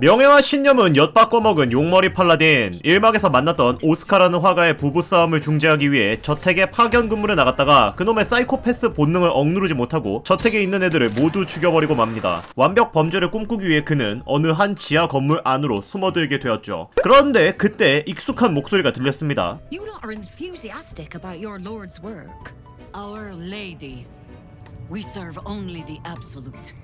명예와 신념은 엿바꿔 먹은 용머리 팔라딘 1막에서 만났던 오스카라는 화가의 부부싸움을 중재하기 위해 저택에 파견 근무를 나갔다가 그놈의 사이코패스 본능을 억누르지 못하고 저택에 있는 애들을 모두 죽여버리고 맙니다 완벽 범죄를 꿈꾸기 위해 그는 어느 한 지하 건물 안으로 숨어들게 되었죠 그런데 그때 익숙한 목소리가 들렸습니다. Our Lady. We serve only the absolute.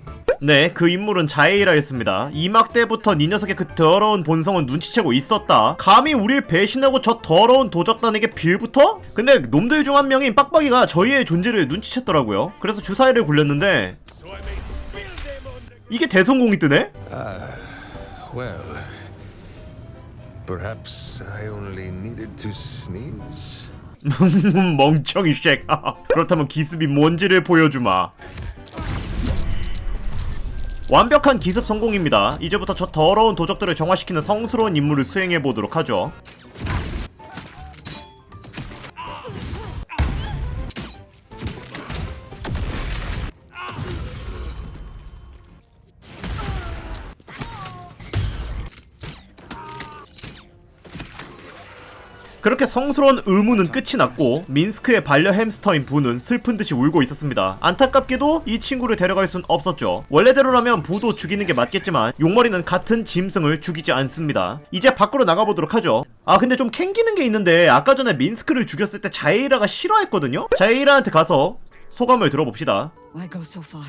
네, 그 인물은 자에이라였습니다. 2막 때부터 이 녀석의 그 더러운 본성은 눈치채고 있었다. 감히 우릴 배신하고 저 더러운 도적단에게 빌부터? 근데 놈들 중 한 명인 빡빡이가 저희의 존재를 눈치챘더라고요. 그래서 주사위를 굴렸는데 이게 대성공이 뜨네? Well, perhaps I only needed to sneeze. 멍청이 쉑. 그렇다면 기습이 뭔지를 보여주마. 완벽한 기습 성공입니다. 이제부터 저 더러운 도적들을 정화시키는 성스러운 임무를 수행해 보도록 하죠. 그렇게 성스러운 의무는 끝이 났고 민스크의 반려 햄스터인 부는 슬픈 듯이 울고 있었습니다. 안타깝게도 이 친구를 데려갈 순 없었죠. 원래대로라면 부도 죽이는 게 맞겠지만 용머리는 같은 짐승을 죽이지 않습니다. 이제 밖으로 나가보도록 하죠. 아 근데 좀 캥기는 게 있는데 아까 전에 민스크를 죽였을 때 자에이라가 싫어했거든요? 자에이라한테 가서 소감을 들어봅시다. Why go so far?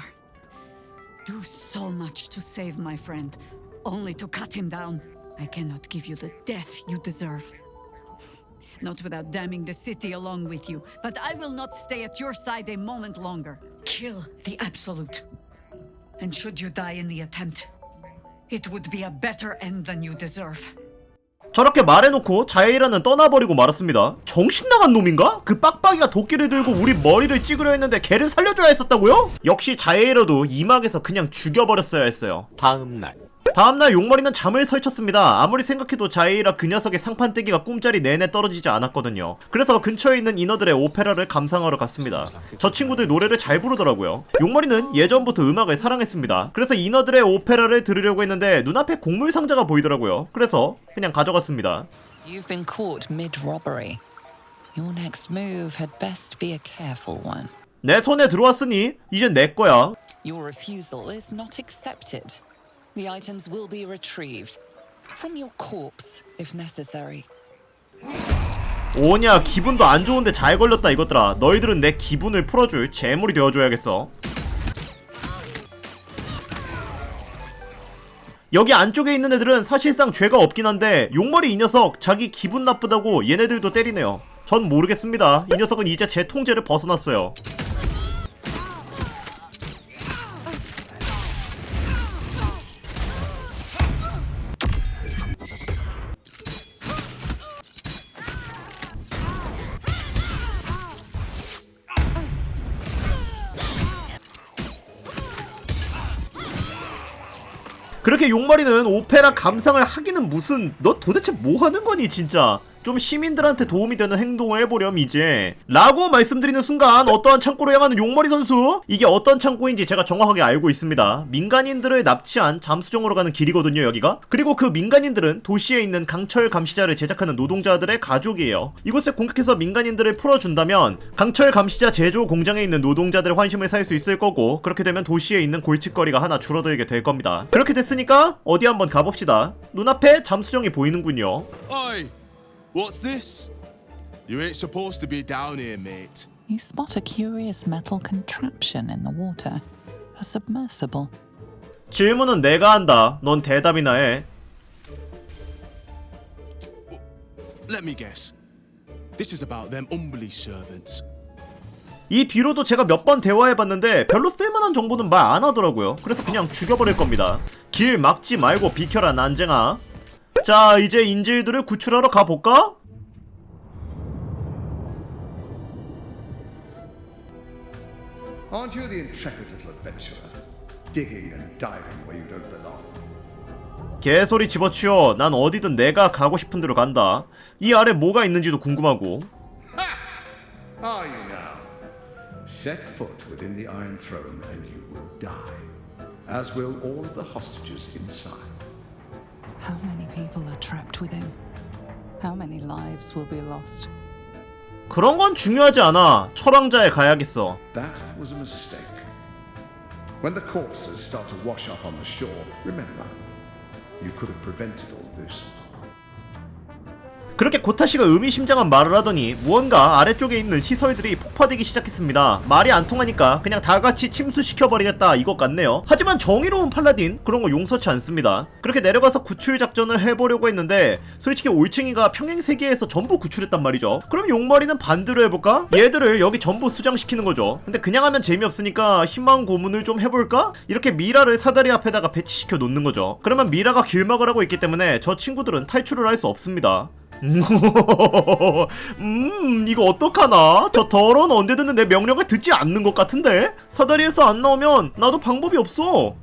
Do so much to save my friend, only to cut him down. I cannot give you the death you deserve. Not without damning the city along with you, but I will not stay at your side a moment longer. Kill the Absolute. And should you die in the attempt, it would be a better end than you deserve. 저렇게 말해놓고 자에이라는 떠나버리고 말았습니다. 정신 나간 놈인가? 그 빡빡이가 도끼를 들고 우리 머리를 찍으려 했는데 걔를 살려줘야 했었다고요? 역시 자에이라도 이막에서 그냥 죽여버렸어야 했어요. 다음 날 다음날 용머리는 잠을 설쳤습니다. 아무리 생각해도 자에이라 그 녀석의 상판 떼기가 꿈자리 내내 떨어지지 않았거든요. 그래서 근처에 있는 인어들의 오페라를 감상하러 갔습니다. 저 친구들 노래를 잘 부르더라고요. 용머리는 예전부터 음악을 사랑했습니다. 그래서 인어들의 오페라를 들으려고 했는데 눈앞에 곡물 상자가 보이더라고요. 그래서 그냥 가져갔습니다. You've been caught mid robbery. Your next move had best be a careful one. 내 손에 들어왔으니 이젠 내 거야. Your refusal is not accepted. The items will be retrieved from your corpse if necessary. 오냐 기분도 안 좋은데 잘 걸렸다 이것들아. 너희들은 내 기분을 풀어줄 재물이 되어줘야겠어. 여기 안쪽에 있는 애들은 사실상 죄가 없긴 한데 용머리 이 녀석 자기 기분 나쁘다고 얘네들도 때리네요. 전 모르겠습니다. 이 녀석은 이제 제 통제를 벗어났어요 그렇게 용머리는 오페라 감상을 하기는 무슨 너 도대체 뭐 하는 거니 진짜 좀 시민들한테 도움이 되는 행동을 해보렴 이제. 라고 말씀드리는 순간 어떠한 창고로 향하는 용머리 선수? 이게 어떤 창고인지 제가 정확하게 알고 있습니다. 민간인들을 납치한 잠수정으로 가는 길이거든요 여기가. 그리고 그 민간인들은 도시에 있는 강철 감시자를 제작하는 노동자들의 가족이에요. 이곳에 공격해서 민간인들을 풀어준다면 강철 감시자 제조 공장에 있는 노동자들의 환심을 살 수 있을 거고 그렇게 되면 도시에 있는 골칫거리가 하나 줄어들게 될 겁니다. 그렇게 됐으니까 어디 한번 가봅시다. 눈앞에 잠수정이 보이는군요. Oi! What's this? You ain't supposed to be down here, mate. You spot a curious metal contraption in the water. A submersible. 질문은 내가 한다. 넌 대답이나 해. Let me guess. This is about them Umberly servants. 이 뒤로도 제가 몇 번 대화해봤는데 별로 쓸만한 정보는 말 안 하더라고요. 그래서 그냥 죽여버릴 겁니다. 길 막지 말고 비켜라 난쟁아. 자 이제 인질들을 구출하러 가볼까? Aren't you the intrepid little adventurer? Digging and diving where you don't belong. 개소리 집어치워. 난 어디든 내가 가고 싶은 데로 간다. 이 아래 뭐가 있는지도 궁금하고. Are you now? Set foot within the Iron Throne and you will die, as will all of the hostages inside. Within, how many lives will be lost? 그런 건 중요하지 않아. 철왕자에 가야겠어. That was a mistake. When the corpses start to wash up on the shore, remember, you could have prevented all this. 그렇게 고타시가 의미심장한 말을 하더니 무언가 아래쪽에 있는 시설들이 폭파되기 시작했습니다. 말이 안 통하니까 그냥 다 같이 침수시켜버리겠다 이것 같네요. 하지만 정의로운 팔라딘 그런 거 용서치 않습니다. 그렇게 내려가서 구출 작전을 해보려고 했는데 솔직히 올챙이가 평행 세계에서 전부 구출했단 말이죠. 그럼 용머리는 반대로 해볼까? 얘들을 여기 전부 수장시키는 거죠. 근데 그냥 하면 재미없으니까 희망 고문을 좀 해볼까? 이렇게 미라를 사다리 앞에다가 배치시켜 놓는 거죠. 그러면 미라가 길막을 하고 있기 때문에 저 친구들은 탈출을 할 수 없습니다. 음, 이거 어떡하나? 저 더러운 언제든 내 명령을 듣지 않는 것 같은데? 사다리에서 안 나오면 나도 방법이 없어.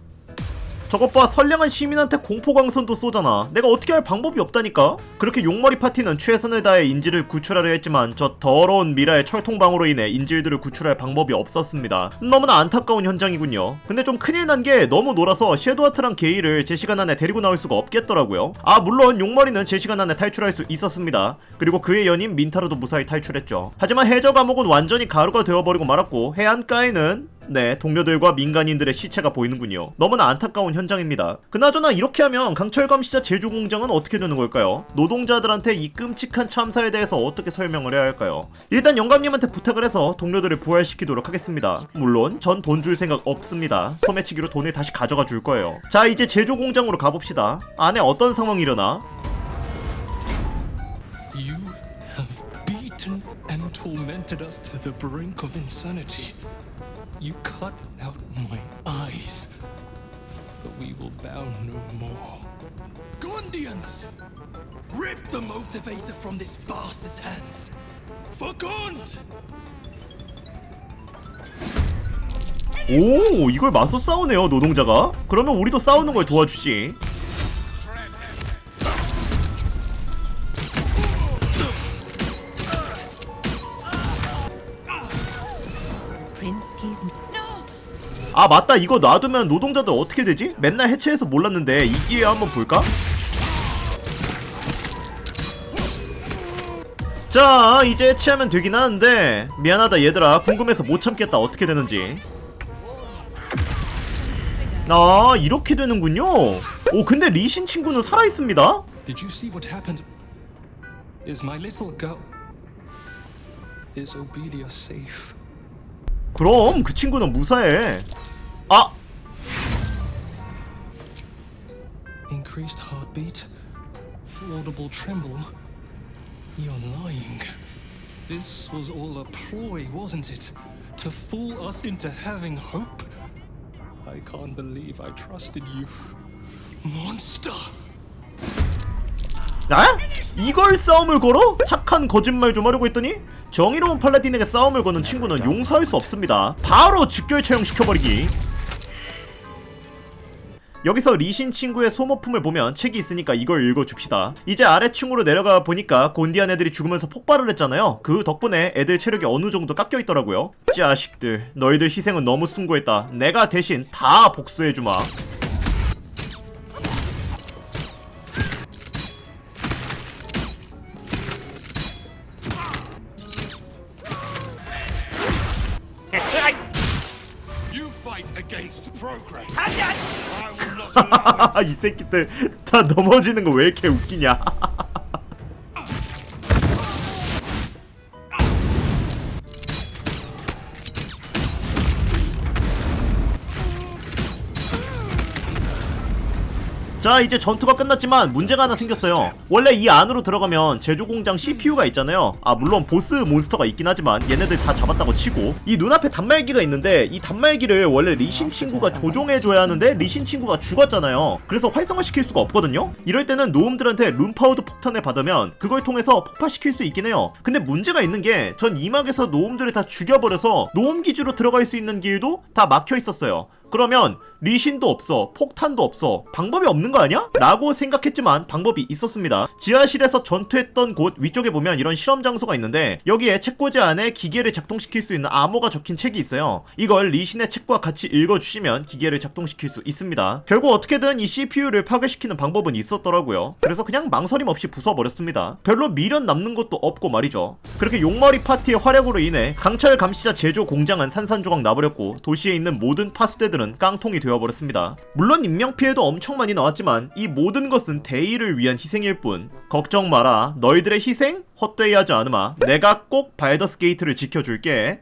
저것 봐 선량한 시민한테 공포광선도 쏘잖아. 내가 어떻게 할 방법이 없다니까? 그렇게 용머리 파티는 최선을 다해 인질을 구출하려 했지만 저 더러운 미라의 철통방으로 인해 인질들을 구출할 방법이 없었습니다. 너무나 안타까운 현장이군요. 근데 좀 큰일 난 게 너무 놀아서 섀도하트랑 게이를 제 시간 안에 데리고 나올 수가 없겠더라고요. 아 물론 용머리는 제 시간 안에 탈출할 수 있었습니다. 그리고 그의 연인 민타로도 무사히 탈출했죠. 하지만 해저 감옥은 완전히 가루가 되어버리고 말았고 해안가에는 네, 동료들과 민간인들의 시체가 보이는군요. 너무나 안타까운 현장입니다. 그나저나 이렇게 하면 강철 감 시자 제조 공장은 어떻게 되는 걸까요? 노동자들한테 이 끔찍한 참사에 대해서 어떻게 설명을 해야 할까요? 일단 영감님한테 부탁을 해서 동료들을 부활시키도록 하겠습니다. 물론 전 돈 줄 생각 없습니다. 소매치기로 돈을 다시 가져가 줄 거예요. 자, 이제 제조 공장으로 가봅시다. 안에 어떤 상황이 일어나? You cut out my eyes, but we will bow no more. Gondians! Rip the motivator from this bastard's hands! For Gond! 오, 이걸 맞서 싸우네요, 노동자가. 그러면 우리도 싸우는 걸 도와주지. 아 맞다 이거 놔두면 노동자들 어떻게 되지? 맨날 해체해서 몰랐는데 이 기회에 한번 볼까? 자 이제 해체하면 되긴 하는데 미안하다 얘들아 궁금해서 못 참겠다 어떻게 되는지 아 이렇게 되는군요 오 근데 리신 친구는 살아있습니다? Is my little girl. Is Obedia safe? 그럼 그 친구는 무사해 아 Increased heartbeat, audible tremble. You're lying. This was all a ploy, wasn't it? To fool us into having hope? I can't believe I trusted you. Monster! 아? 이걸 싸움을 걸어? 착한 거짓말 좀 하려고 했더니 정의로운 팔라딘에게 싸움을 거는 친구는 용서할 수 없습니다. 바로 직결 처형시켜버리기. 여기서 리신 친구의 소모품을 보면 책이 있으니까 이걸 읽어줍시다. 이제 아래층으로 내려가 보니까 곤디안 애들이 죽으면서 폭발을 했잖아요. 그 덕분에 애들 체력이 어느 정도 깎여 있더라고요. 자식들, 너희들 희생은 너무 숭고했다. 내가 대신 다 복수해주마. 이 새끼들 다 넘어지는 거 왜 이렇게 웃기냐? 자 이제 전투가 끝났지만 문제가 하나 생겼어요. 원래 이 안으로 들어가면 제조공장 CPU가 있잖아요. 아 물론 보스 몬스터가 있긴 하지만 얘네들 다 잡았다고 치고. 이 눈앞에 단말기가 있는데 이 단말기를 원래 리신 친구가 조종해줘야 하는데 리신 친구가 죽었잖아요. 그래서 활성화시킬 수가 없거든요. 이럴 때는 노움들한테 룸파우드 폭탄을 받으면 그걸 통해서 폭파시킬 수 있긴 해요. 근데 문제가 있는 게 전 이막에서 노움들을 다 죽여버려서 노움 기지로 들어갈 수 있는 길도 다 막혀 있었어요. 그러면 리신도 없어 폭탄도 없어. 방법이 없는 거 아니야? 라고 생각했지만 방법이 있었습니다. 지하실에서 전투했던 곳 위쪽에 보면 이런 실험 장소가 있는데 여기에 책꽂이 안에 기계를 작동시킬 수 있는 암호가 적힌 책이 있어요. 이걸 리신의 책과 같이 읽어주시면 기계를 작동시킬 수 있습니다. 결국 어떻게든 이 CPU를 파괴시키는 방법은 있었더라고요. 그래서 그냥 망설임 없이 부숴버렸습니다. 별로 미련 남는 것도 없고 말이죠. 그렇게 용머리 파티의 활약으로 인해 강철 감시자 제조 공장은 산산조각 나버렸고 도시에 있는 모든 파수대들은 깡통이 되어버렸습니다. 물론 인명피해도 엄청 많이 나왔지만 이 모든 것은 대의를 위한 희생일 뿐. 걱정 마라. 너희들의 희생? 헛되이 하지 않으마. 내가 꼭 발더스 게이트를 지켜줄게